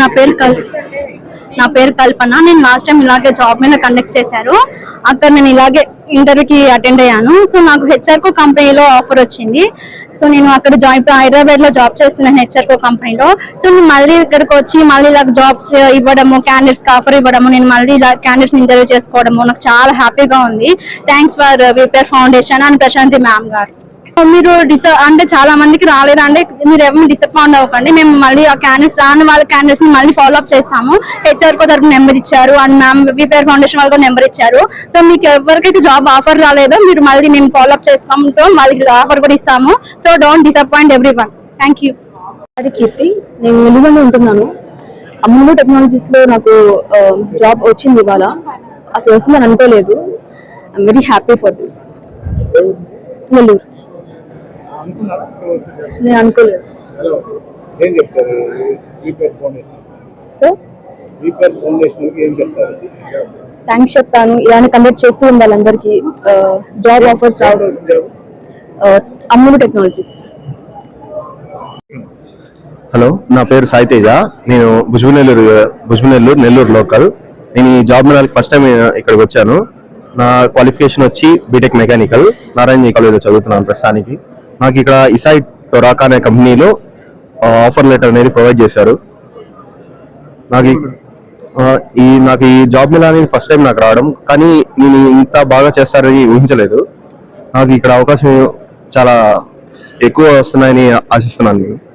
నా పేరు కల్ నా పేరు కల్పన. నేను లాస్ట్ టైం ఇలాగే జాబ్ మీద కండక్ట్ చేశారు. అక్కడ నేను ఇలాగే ఇంటర్వ్యూకి అటెండ్ అయ్యాను. సో నాకు హెచ్ఆర్కో కంపెనీలో ఆఫర్ వచ్చింది. సో నేను అక్కడ జాయిన్ హైదరాబాద్లో జాబ్ చేస్తున్నాను హెచ్ఆర్కో కంపెనీలో సో నేను మళ్ళీ ఇక్కడికి వచ్చి మళ్ళీ ఇలా జాబ్స్ ఇవ్వడము క్యాండిడేట్స్ ఆఫర్ ఇవ్వడము నేను మళ్ళీ ఇలా క్యాండిడేట్స్ ఇంటర్వ్యూ చేసుకోవడము నాకు చాలా హ్యాపీగా ఉంది. Thanks for Vipare foundation and Prashanti ma'am గారు. మీరు డిస అంటే చాలా మందికి రాలేదు అంటే మీరు ఎవరిని డిసప్పాయింట్ అవ్వకండి. మేము మళ్ళీ ఆ క్యాండిడేట్స్ రాని వాళ్ళ క్యాండిడేట్స్ని మళ్ళీ ఫాలో అప్ చేస్తాము. హెచ్ఆర్ కో తరపు నెంబర్ ఇచ్చారు. అండ్ మ్యామ్ విపేర్ ఫౌండేషన్ వాళ్ళు నెంబర్ ఇచ్చారు. సో మీకు ఎవరికైతే జాబ్ ఆఫర్ రాలేదో మీరు మళ్ళీ మేము ఫాలో అప్ చేసుకుంటూ మళ్ళీ ఆఫర్ కూడా ఇస్తాము. So don't disappoint everyone thank you అది కీర్తి నేను వెలుగులో ఉంటున్నాను. అమ్ములు టెక్నాలజీస్లో నాకు జాబ్ వచ్చింది ఇవాళ. అసలు వస్తుందని అనుకోలేదు. I'm very happy for this Nellore. నేను అనుకోలేదు. హలో ఏం చెప్తారు? Repair foundation sir repair foundation ఏం చెప్తారు? థ్యాంక్స్ చెప్తాను. ఇలానే కండక్ట్ చేస్తూ ఉండాలి అందరికీ. జాబ్ ఆఫర్స్ రావడం అమ్ములు టెక్నాలజీస్ హలో నా పేరు సాయి తేజ నేను భుజ్బునెల్లూరు భుజ్బునెల్లూరు నెల్లూరు లోకల్. నేను ఈ జాబ్ మేళాకి ఫస్ట్ టైం ఇక్కడికి వచ్చాను. నా క్వాలిఫికేషన్ వచ్చి బీటెక్ మెకానికల్ నారాయణ కాలేజ్లో చదువుతున్నాను ప్రస్తుతానికి. నాకు ఇక్కడ ఇసాయి టొరాకా అనే కంపెనీలో ఆఫర్ లెటర్ అనేది ప్రొవైడ్ చేశారు. నాకు ఈ- నాకు ఈ జాబ్ మీద అనేది ఫస్ట్ టైం నాకు రావడం కానీ నేను ఇంత బాగా చేస్తారని ఊహించలేదు. నాకు ఇక్కడ అవకాశం చాలా ఎక్కువ వస్తున్నాయని ఆశిస్తున్నాను నేను.